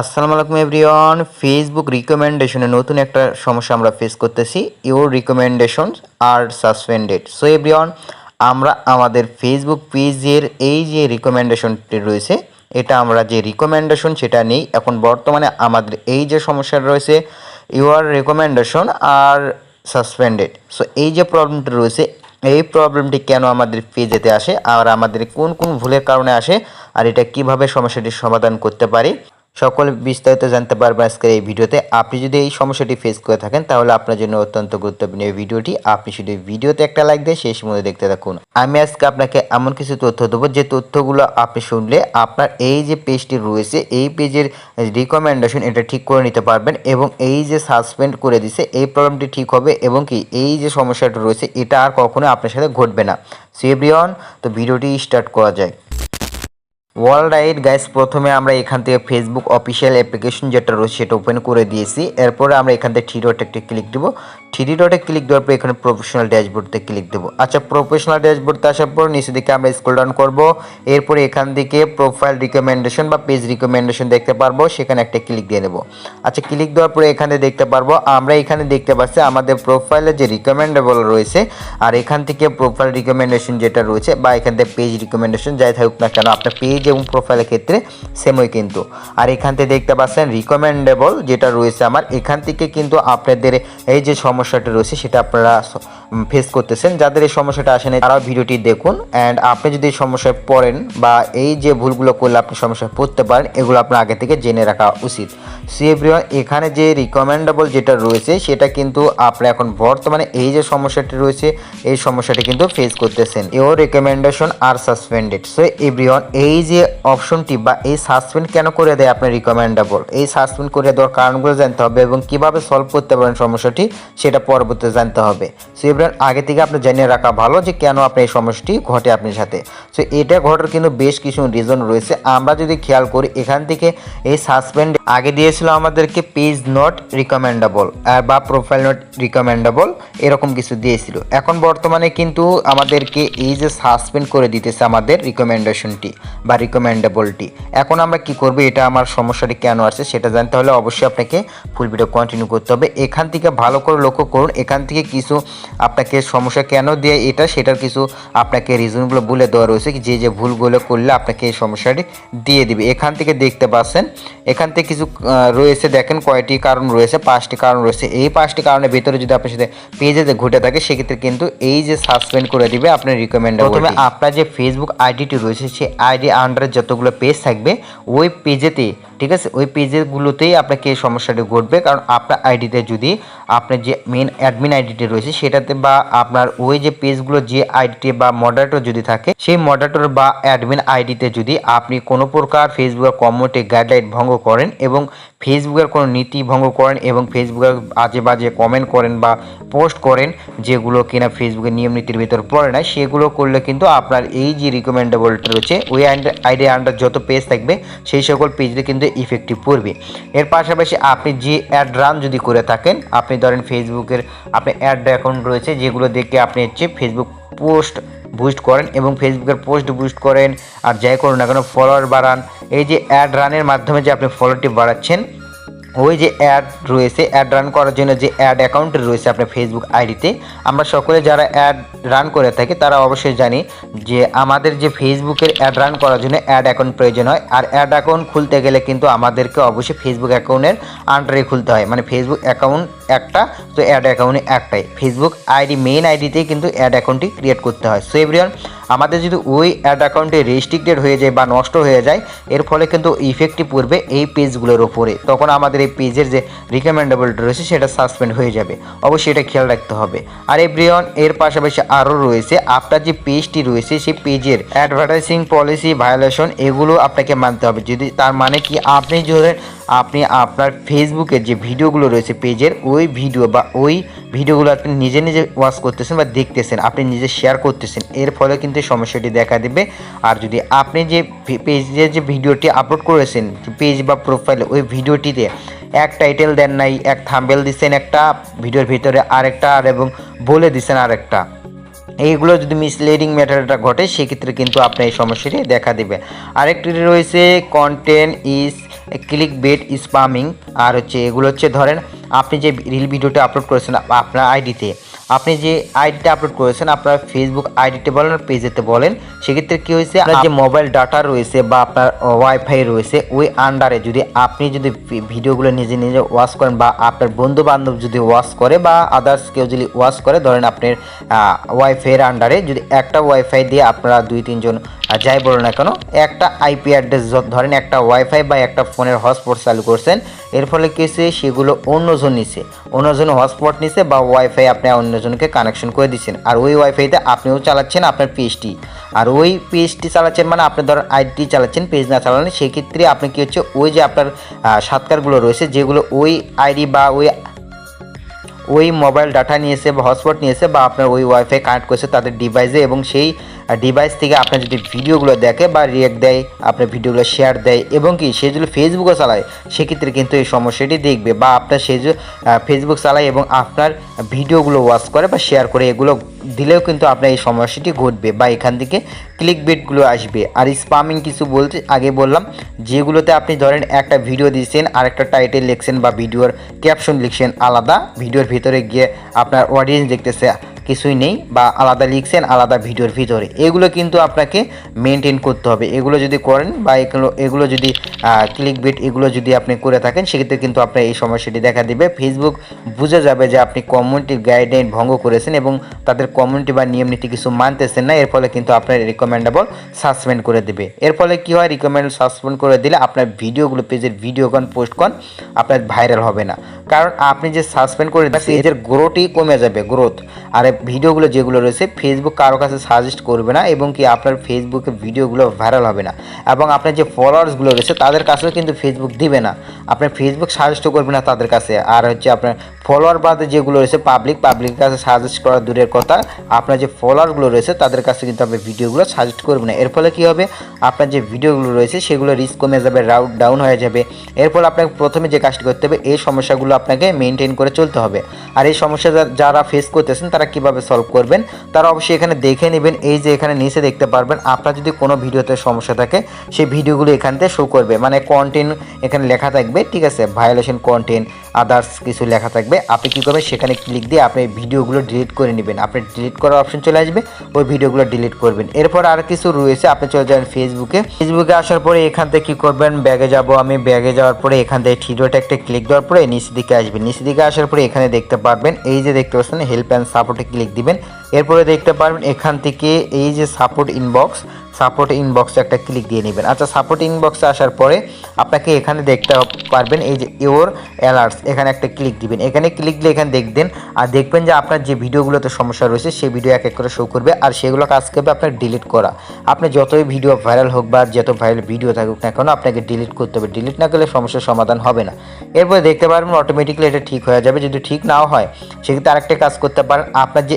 আসসালামু আলাইকুম everyone. Facebook রিকমেন্ডেশনে নতুন একটা সমস্যা আমরা ফেস করতেছি। Your recommendation are suspended so everyone, আমরা আমাদের ফেসবুক পেজের এই যে রিকমেন্ডেশনটি রয়েছে, এটা আমরা যে রিকমেন্ডেশন সেটা নেই। এখন বর্তমানে আমাদের এই যে সমস্যা রয়েছে your recommendation are suspended so এই যে প্রবলেমটি রয়েছে, এই প্রবলেমটি কেন আমাদের পেজেতে আসে, আর আমাদের কোন কোন ভুলের কারণে আসে, আর এটা কীভাবে সমস্যাটির সমাধান করতে পারি সকল বিস্তারিত জানতে পারবেন আজকের এই ভিডিওতে। আপনি যদি এই সমস্যাটি ফেস করে থাকেন, তাহলে আপনার জন্য অত্যন্ত গুরুত্বপূর্ণ এই ভিডিওটি। আপনি শুধু ভিডিওতে একটা লাইক দিয়ে শেষ মধ্যে দেখতে থাকুন। আমি আজকে আপনাকে এমন কিছু তথ্য দেবো, যে তথ্যগুলো আপনি শুনলে আপনার এই যে পেজটি রয়েছে, এই পেজের রিকমেন্ডেশন এটা ঠিক করে নিতে পারবেন এবং এই যে সাসপেন্ড করে দিছে, এই প্রবলেমটি ঠিক হবে এবং কি এই যে সমস্যাটা রয়েছে, এটা আর কখনো আপনার সাথে ঘটবে না। সো তো ভিডিওটি স্টার্ট করা যায় ওয়াল রাইট গাইস প্রথমে আমরা এখান থেকে ফেসবুক অফিসিয়াল অ্যাপ্লিকেশন যেটা রয়েছে সেটা ওপেন করে দিয়েছি। এরপরে আমরা এখান থেকে থ্রি ডট একটি ক্লিক দেবো। থ্রি ডটে ক্লিক দেওয়ার পর এখানে প্রফেশনাল ড্যাশবোর্ডতে ক্লিক দেবো। আচ্ছা প্রফেশনাল ড্যাশবোর্ডতে আসার পর নিচে দিকে আমরা স্ক্রল ডাউন করব। এরপরে এখান থেকে প্রোফাইল রিকমেন্ডেশন বা পেজ রিকমেন্ডেশন দেখতে পারব, সেখানে একটা ক্লিক দিয়ে দেবো। আচ্ছা ক্লিক দেওয়ার পরে এখানে দেখতে পারব, আমরা এখানে দেখতে পাচ্ছি আমাদের প্রোফাইলে যে রিকমেন্ডেবল রয়েছে, আর এখান থেকে প্রোফাইল রিকমেন্ডেশন যেটা রয়েছে বা এখান থেকে পেজ রিকমেন্ডেশন যাই থাকুক না কেন, আপনার পেজ এবং প্রোফাইলের ক্ষেত্রে সেমই কিন্তু। আর এখান থেকে দেখতে পাচ্ছেন রিকমেন্ডেবল যেটা রয়েছে আমার, এখান থেকে কিন্তু আপনাদের এই যে সমস্যাটা রয়েছে সেটা আপনারা ফেস করতেছেন, যাদের এই সমস্যাটা আসেনি, তারাও ভিডিওটি দেখুন। অ্যান্ড আপনি যদি সমস্যায় পড়েন বা এই যে ভুলগুলো করলে আপনি সমস্যায় পড়তে পারেন, এগুলো আপনার আগে থেকে জেনে রাখা উচিত। সি এখানে যে রিকমেন্ডেবল যেটা রয়েছে, সেটা কিন্তু আপনি এখন বর্তমানে এই যে সমস্যাটি রয়েছে, এই সমস্যাটি কিন্তু ফেস করতেছেন। Your recommendation are suspended so everyone এই যে অপশনটি বা এই সাসপেন্ড কেন করে দেয় আপনার রিকমেন্ডেবল এই সাসপেন্ড করে দেওয়ার কারণগুলো জানতে হবে এবং কীভাবে সলভ করতে পারেন সমস্যাটি, সেটা পরবর্তীতে জানতে হবে। সো এভরিওয়ান আগে থেকে আপনি জেনে রাখা ভালো যে কেন আপনার এই সমস্যাটি ঘটে আপনার সাথে। সো এটা ঘটার কিন্তু বেশ কিছু রিজন রয়েছে। আমরা যদি খেয়াল করি, এখান থেকে এই সাসপেন্ড আগে দিয়েছিল আমাদেরকে পেজ নট রিকমেন্ডেবল বা প্রোফাইল নট রিকমেন্ডেবল এরকম কিছু দিয়েছিল। এখন বর্তমানে কিন্তু আমাদেরকে এই যে সাসপেন্ড করে দিতেছে আমাদের রিকমেন্ডেশনটি বা রিকমেন্ডেবলটি এখন আমরা কি করব, এটা আমার সমস্যাটি কেন আসছে সেটা জানতে হলে অবশ্যই আপনাকে ফুল ভিডিও কন্টিনিউ করতে হবে। এখান থেকে ভালো করে লক্ষ্য করুন, এখান থেকে কিছু আপনাকে সমস্যা কেন দিয়ে এটা, সেটার কিছু আপনাকে রিজনগুলো বলে দেওয়া রয়েছে যে যে ভুলগুলো করলে আপনাকে এই সমস্যাটি দিয়ে দিবে। এখান থেকে দেখতে পাচ্ছেন, এখান থেকে কিছু রয়েছে, দেখেন কয়টি কারণ রয়েছে, পাঁচটি কারণ রয়েছে। এই পাঁচটি কারণের ভিতরে যদি আপনার সাথে পেজে ঘটে থাকে, সেক্ষেত্রে কিন্তু এই যে সাসপেন্ড করে দিবে আপনার রিকমেন্ড প্রথমে আপনার যে ফেসবুক আইডিটি রয়েছে, সেই আইডি আন্ডারে যতগুলো পেজ থাকবে, ওই পেজেতে ঠিক আছে? ওই পেজেগুলোতেই আপনাকে এই সমস্যাটি ঘটবে। কারণ আপনার আইডিতে যদি আপনার যে মেন অ্যাডমিন আইডিটি রয়েছে, সেটাতে বা আপনার ওই যে পেজগুলো যে আইডিটি বা মডারেটর যদি থাকে, সেই মডারেটর বা অ্যাডমিন আইডিতে যদি আপনি কোনো প্রকার ফেসবুকের কমিউনিটি গাইডলাইন ভঙ্গ করেন এবং ফেসবুকের কোনো নীতি ভঙ্গ করেন এবং ফেসবুকের আজে বাজে কমেন্ট করেন বা পোস্ট করেন, যেগুলো কিনা ফেসবুকের নিয়ম নীতির ভিতর পড়ে না সেগুলো করলে কিন্তু আপনার এই যে রিকমেন্ডেবলটা রয়েছে, ওই আইডি আন্ডার যত পেজ থাকবে, সেই সকল পেজে কিন্তু ইফেক্টিভ পড়বে এর পাশাপাশি আপনি যে অ্যাড রান যদি করে থাকেন, আপনি ধরেন ফেসবুকের আপনি অ্যাড অ্যাকাউন্ট রয়েছে, যেগুলো দেখে আপনি হচ্ছে ফেসবুক পোস্ট বুস্ট করেন এবং ফেসবুকের পোস্ট বুস্ট করেন, আর যাই করুন না কেন ফলোয়ার বাড়ান। এই যে অ্যাড রানের মাধ্যমে যে আপনি ফলোয়ারটি বাড়াচ্ছেন ওই যে অ্যাড রয়েছে অ্যাড রান করার জন্য যে অ্যাড অ্যাকাউন্ট রয়েছে আপনার ফেসবুক আইডিতে, আমরা সকলে যারা অ্যাড রান করে থাকি, তারা অবশ্যই জানি যে আমাদের যে ফেসবুকের অ্যাড রান করার জন্য অ্যাড অ্যাকাউন্ট প্রয়োজন হয়, আর অ্যাড অ্যাকাউন্ট খুলতে গেলে কিন্তু আমাদেরকে অবশ্যই ফেসবুক অ্যাকাউন্টের আন্ডারে খুলতে হয়। মানে ফেসবুক অ্যাকাউন্ট একটা, তো অ্যাড অ্যাকাউন্ট একটাই। ফেসবুক আইডি মেইন আইডিতেই কিন্তু অ্যাড অ্যাকাউন্টটি ক্রিয়েট করতে হয়। সো এভরিওয়ান আমাদের যদি ওই অ্যাড অ্যাকাউন্টে রেস্ট্রিক্টেড হয়ে যায় বা নষ্ট হয়ে যায়, এর ফলে কিন্তু ইফেক্টই পড়বে এই পেজগুলোর ওপরে। তখন আমাদের এই পেজের যে রিকমেন্ডেবলটা রয়েছে, সেটা সাসপেন্ড হয়ে যাবে। অবশ্যই এটা খেয়াল রাখতে হবে। আর এভরিওয়ান এর পাশাপাশি আরও রয়েছে, আপনার যে পেজটি রয়েছে, সেই পেজের অ্যাডভার্টাইজিং পলিসি ভায়োলেশন এগুলো আপনাকে মানতে হবে। যদি তার মানে কি, আপনি যদি আপনি আপনার ফেসবুকের যে ভিডিওগুলো রয়েছে পেজের, ওই ভিডিও বা ওই ভিডিওগুলো আপনি নিজে নিজে ওয়াচ করতেছেন বা দেখতেছেন, আপনি নিজে শেয়ার করতেছেন, এর ফলে কিন্তু সমস্যাটি দেখা দেবে। আর যদি আপনি যে পেজের যে ভিডিওটি আপলোড করেছেন পেজ বা প্রোফাইলে ওই ভিডিওটিতে এক টাইটেল দেন নাই, এক থাম্বেল দিচ্ছেন একটা, ভিডিওর ভিতরে আরেকটা আর এবং বলে দিচ্ছেন আরেকটা। এইগুলো যদি মিসলিডিং ম্যাটারটা ঘটে, সেক্ষেত্রে কিন্তু আপনার এই সমস্যাটি দেখা দেবে। আরেকটি রয়েছে content is click bait spamming আর হচ্ছে এগুলো হচ্ছে ধরেন আপনি যে রিল ভিডিওটা আপলোড করেছেন আপ- আপনার আইডিতে আপনি যে আইডিটা আপলোড করেছেন, আপনার ফেসবুক আইডিতে বলেন পেজেতে বলেন, সেক্ষেত্রে কি হয়েছে? আপনার যে মোবাইল ডাটা রয়েছে বা আপনার ওয়াইফাই রয়েছে, ওই আন্ডারে যদি আপনি যদি ভিডিওগুলো নিজে নিজে ওয়াচ করেন বা আপনার বন্ধু বান্ধব যদি ওয়াচ করে বা আদার্স কেউ যদি ওয়াচ করে, ধরেন আপনার ওয়াইফাইয়ের আন্ডারে যদি একটা ওয়াইফাই দিয়ে আপনারা দুই, তিনজন আহ, যাই বলো না কেন একটা আইপি অ্যাড্রেস ধরেন একটা ওয়াইফাই বা একটা ফোনের হটস্পট চালু করছেন এর ফলে কি হয়েছে? সেগুলো অন্যজন নিছে। অন্যজন হটস্পট নিছে বা ওয়াইফাই আপনি অন্যজনকে কানেকশন করে দিচ্ছেন। আর ওই ওয়াইফাইতে আপনিও চালাচ্ছেন আপনার পিএসটি আর ওই পিএসটি চালাচ্ছেন মানে আপনি ধরেন আইডি চালাচ্ছেন পেজ না চালান সেক্ষেত্রে আপনি কী হচ্ছে ওই যে আপনার সাতকারগুলো রয়েছে যেগুলো ওই আইডি বা ওই ওই মোবাইল ডাটা নিয়েছে বা হটস্পট নিয়েছে বা আপনার ওই ওয়াইফাই কানেক্ট করেছে তাদের ডিভাইসে এবং সেই ডিভাইস থেকে আপনার যদি ভিডিওগুলো দেখে বা রিয়েক্ট দেয় আপনার ভিডিওগুলো শেয়ার দেয় এবং কি সে যদি ফেসবুকও চালায়, সেক্ষেত্রে কিন্তু এই সমস্যাটি দেখবে বা আপনার সে ফেসবুক চালায় এবং আপনার ভিডিওগুলো ওয়াচ করে বা শেয়ার করে, এগুলো দিলেও কিন্তু আপনার এই সমস্যাটি ঘটবে বা এখান থেকে ক্লিক বেটগুলো আসবে। আর স্পামিং কিছু বলতে, আগে বললাম, যেগুলোতে আপনি ধরেন একটা ভিডিও দিয়েছেন আর একটা টাইটেল লিখছেন বা ভিডিওর ক্যাপশন লিখছেন, আলাদা ভিডিওর ভিতরে গিয়ে আপনার অডিয়েন্স দেখতেছে। কিছুই নেই বা আলাদা লিখছেন, আলাদা ভিডিওর ভিতরে। এগুলো কিন্তু আপনাকে মেনটেন করতে হবে। এগুলো যদি করেন বা এগুলো এগুলো যদি ক্লিক বিট এগুলো যদি আপনি করে থাকেন, সেক্ষেত্রে কিন্তু আপনার এই সমস্যাটি দেখা দিবে। ফেসবুক বুঝে যাবে যে আপনি কমিউনিটি গাইডলাইন ভঙ্গ করেছেন এবং তাদের কমিউনিটি বা নিয়ম নীতি কিছু মানতেছেন না। এর ফলে কিন্তু আপনার রিকমেন্ডেবল সাসপেন্ড করে দেবে। এর ফলে কি হয়? রিকমেন্ড সাসপেন্ড করে দিলে আপনার ভিডিওগুলো, পেজের ভিডিও কন পোস্ট কন আপনার ভাইরাল হবে না। কারণ আপনি যে সাসপেন্ড করে দিচ্ছেন এদের গ্রোথই কমে যাবে গ্রোথ আর এই ভিডিওগুলো যেগুলো রয়েছে ফেসবুক কারও কাছে সাজেস্ট করবে না এবং কি আপনার ফেসবুকে ভিডিওগুলো ভাইরাল হবে না। এবং আপনার যে ফলোয়ার্সগুলো রয়েছে তাদের কাছেও কিন্তু ফেসবুক দিবে না। আপনার ফেসবুক সাজেস্টও করবে না তাদের কাছে। আর হচ্ছে আপনার ফলোয়ার বাদে যেগুলো রয়েছে পাবলিক পাবলিকের কাছে সাজেস্ট করা দূরের কথা আপনার যে ফলোয়ারগুলো রয়েছে তাদের কাছে কিন্তু আপনি ভিডিওগুলো সাজেস্ট করবে না। এর ফলে কী হবে? আপনার যে ভিডিওগুলো রয়েছে সেগুলো রিস্ক কমে যাবে রাউট ডাউন হয়ে যাবে। এর ফলে আপনাকে প্রথমে যে কাজটি করতে হবে এই সমস্যাগুলো আপনাকে মেনটেন করে চলতে হবে। আর এই সমস্যা যারা ফেস করতেছেন, তারা কীভাবে সলভ করবেন? তারা অবশ্যই এখানে দেখে নেবেন। এই যে এখানে নিচে দেখতে পারবেন, আপনার যদি কোনো ভিডিওতে সমস্যা থাকে, সেই ভিডিওগুলো এখান থেকে শো করবে। মানে কন্টেন্ট এখানে লেখা থাকবে, ঠিক আছে? ভায়োলেশন কন্টেন্ট আদার্স কিছু লেখা থাকবে। আপনি কী করবেন? সেখানে ক্লিক দিয়ে আপনি ভিডিওগুলো ডিলিট করে নেবেন। আপনি ডিলিট করার অপশন চলে আসবে, ওই ভিডিওগুলো ডিলিট করবেন। এরপর আর কিছু রয়েছে, আপনি চলে যাবেন ফেসবুকে ফেসবুকে আসার পরে এখান থেকে কী করবেন? ব্যাগে যাব আমি। ব্যাগে যাওয়ার পরে এখান থেকে থ্রিডোটা একটা ক্লিক দেওয়ার পরে নিচের দিকে আসবেন। নিচের দিকে আসার পরে এখানে দেখতে পারবেন, এই যে দেখতে পাচ্ছেন হেল্প অ্যান্ড সাপোর্টে ক্লিক দিবেন। এরপরে দেখতে পারবেন এখান থেকে এই যে সাপোর্ট ইনবক্স সাপোর্ট ইনবক্সে একটা ক্লিক দিয়ে নেবেন। আচ্ছা সাপোর্ট ইনবক্সে আসার পরে আপনাকে এখানে দেখতে পারবেন এই যে ইওর অ্যালার্টস এখানে একটা ক্লিক দিবেন। এখানে ক্লিক দিয়ে এখানে দেখবেন, আর দেখবেন যে আপনার যে ভিডিওগুলোতে সমস্যা রয়েছে, সেই ভিডিও এক এক করে শো করবে, আর সেগুলো কাজ করবে আপনার ডিলিট করা। আপনি যতই ভিডিও ভাইরাল হোক বা যত ভাইরাল ভিডিও থাকুক না কেন, আপনাকে ডিলিট করতে হবে। ডিলিট না করলে সমস্যার সমাধান হবে না। এরপরে দেখতে পারবেন অটোমেটিক্যালি এটা ঠিক হয়ে যাবে। যদি ঠিক নাও হয়, সেক্ষেত্রে আরেকটা কাজ করতে পারেন। আপনার যে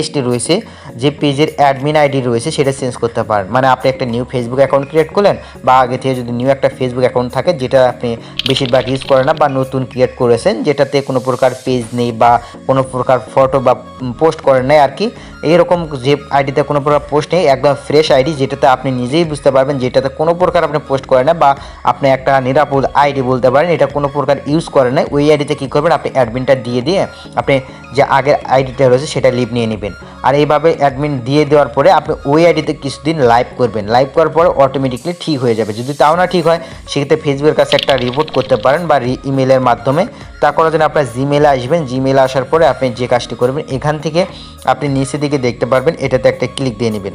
পেজটি রয়েছে, যে পেজের অ্যাডমিন আইডি রয়েছে সেটা চেঞ্জ করতে পারেন। মানে আপনি একটা নিউ ফেসবুক অ্যাকাউন্ট ক্রিয়েট করলেন বা আগে থেকে যদি নিউ একটা ফেসবুক অ্যাকাউন্ট থাকে যেটা আপনি বেশিরভাগ ইউজ করেন না বা নতুন ক্রিয়েট করেছেন, যেটাতে কোনো প্রকার পেজ নেই বা কোনো প্রকার ফটো বা পোস্ট করেন নাই আর কি এইরকম যে আইডিতে কোনো প্রকার পোস্ট নেই, একদম ফ্রেশ আইডি যেটাতে আপনি নিজেই বুঝতে পারবেন যেটাতে কোনো প্রকার আপনি পোস্ট করেন না বা আপনি একটা নিরাপদ আইডি বলতে পারেন, এটা কোনো প্রকার ইউজ করেন না ওই আইডিতে কী করবেন, আপনি অ্যাডমিনটা দিয়ে দিয়ে আপনি যে আগের আইডিটা রয়েছে সেটা লিভ নিয়ে নেবেন। আর এইভাবে অ্যাডমিন দিয়ে দেওয়ার পরে আপনি ওই আইডিতে কিছুদিন লাইভ করবেন। লাইভ করার পরে অটোমেটিকলি ঠিক হয়ে যাবে। যদি তাও না ঠিক হয়, সেক্ষেত্রে ফেসবুকের কাছে একটা রিপোর্ট করতে পারেন বা ইমেলের মাধ্যমে। তা করার জন্য আপনার জিমেলে আসবেন। জিমেলে আসার পরে আপনি যে কাজটি করবেন, এখান থেকে আপনি নিচে দিকে দেখতে পারবেন। এটাতে একটা ক্লিক দিয়ে নেবেন।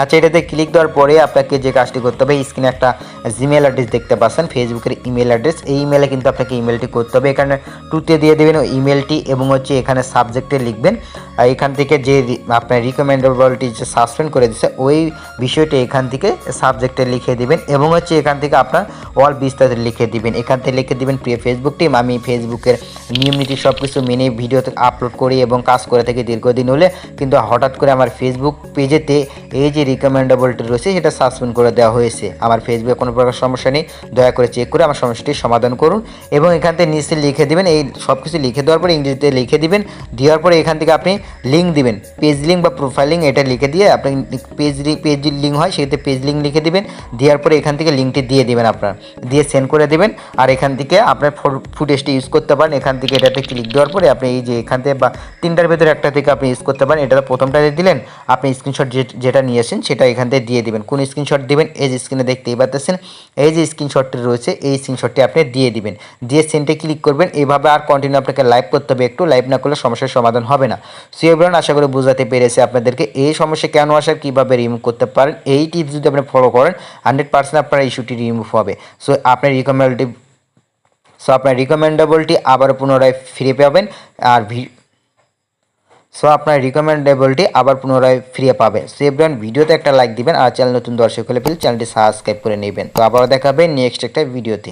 আচ্ছা এটাতে ক্লিক দেওয়ার পরে আপনাকে যে কাজটি করতে হবে স্ক্রিনে একটা জিমেল অ্যাড্রেস দেখতে পাচ্ছেন ফেসবুকের ইমেল অ্যাড্রেস এই ইমেলে কিন্তু আপনাকে ইমেলটি করতে হবে। এখানে টুতে দিয়ে দেবেন ওই ইমেলটি এবং হচ্ছে এখানে সাবজেক্টে লিখবেন। আর এখান থেকে যে আপনার রিকমেন্ডেবলটি যে সাসপেন্ড করে দিচ্ছে ওই বিষয়টি এখান থেকে সাবজেক্টে লিখে দিবেন এবং হচ্ছে এখান থেকে আপনার অল বিস্তারিত লিখে দিবেন। এখান থেকে লিখে দিবেন, প্রিয় ফেসবুক টিম আমি ফেসবুকের নিয়ম নীতি সব কিছু মেনে ভিডিও আপলোড করি এবং কাজ করে থাকি দীর্ঘদিন হলে। কিন্তু হঠাৎ করে আমার ফেসবুক পেজেতে এই যে রিকমেন্ডেবলটি রয়েছে, সেটা সাসপেন্ড করে দেওয়া হয়েছে। আমার ফেসবুকে কোনো প্রকার সমস্যা নেই, দয়া করে চেক করে আমার সমস্যাটির সমাধান করুন এবং এখান থেকে নিচে লিখে দিবেন, এই সব কিছু লিখে দেওয়ার পরে ইংরেজিতে লিখে দিবেন, দেওয়ার পরে এখান থেকে আপনি লিঙ্ক দিবেন। পেজ লিঙ্ক বা প্রোফাইল লিঙ্ক এটা লিখে দিয়ে আপনি পেজ পেজ লিঙ্ক হয়, সেক্ষেত্রে পেজ লিঙ্ক লিখে দিবেন, দেওয়ার পরে এখান থেকে লিঙ্কটি দিয়ে দিবেন আপনার। দিয়ে সেন্ড করে দেবেন আর এখান থেকে আপনার ফুটেজটি ইউজ করতে পারেন। এখান থেকে এটাতে ক্লিক দেওয়ার পরে আপনি এই যে এখান থেকে বা তিনটার ভেতরে একটা থেকে আপনি ইউজ করতে পারেন। এটা প্রথমটাতে দিলেন, আপনি স্ক্রিনশট যেটা নিয়েছেন সেটা এখান থেকে দিয়ে দিবেন। কোন স্ক্রিনশট দিবেন, এই যে স্ক্রিনে দেখতেই পাচ্ছেন এই যে স্ক্রিনশটটি রয়েছে, এই স্ক্রিনশটটি আপনি দিয়ে দিবেন। দিয়ে সেন্টে ক্লিক করবেন এইভাবে আর কন্টিনিউ আপনাকে লাইভ করতে হবে একটু লাইভ না করলে সমস্যার সমাধান হবে না। সো এবার আশা করি বোঝাতে পেরেছে আপনাদেরকে এই সমস্যা কেন আসার কীভাবে রিমুভ করতে পারেন, এই টিপস যদি আপনি ফলো করেন হান্ড্রেড পার্সেন্ট আপনার ইস্যুটি রিমুভ হবে। সো আপনার রিকমেন্ডেটিভ সো আপনার রিকমেন্ডেবলটি আবার পুনরায় ফিরে পাবেন, আর সো আপনার রিকমেন্ডেবলটি আবার পুনরায় ফিরে পাবে। সো এভরিওয়ান ভিডিওতে একটা লাইক দিবেন আর চ্যানেল নতুন দর্শক হলে প্লিজ চ্যানেলটি সাবস্ক্রাইব করে নেবেন। তো আবারও দেখাবে নেক্সট একটা ভিডিওতে।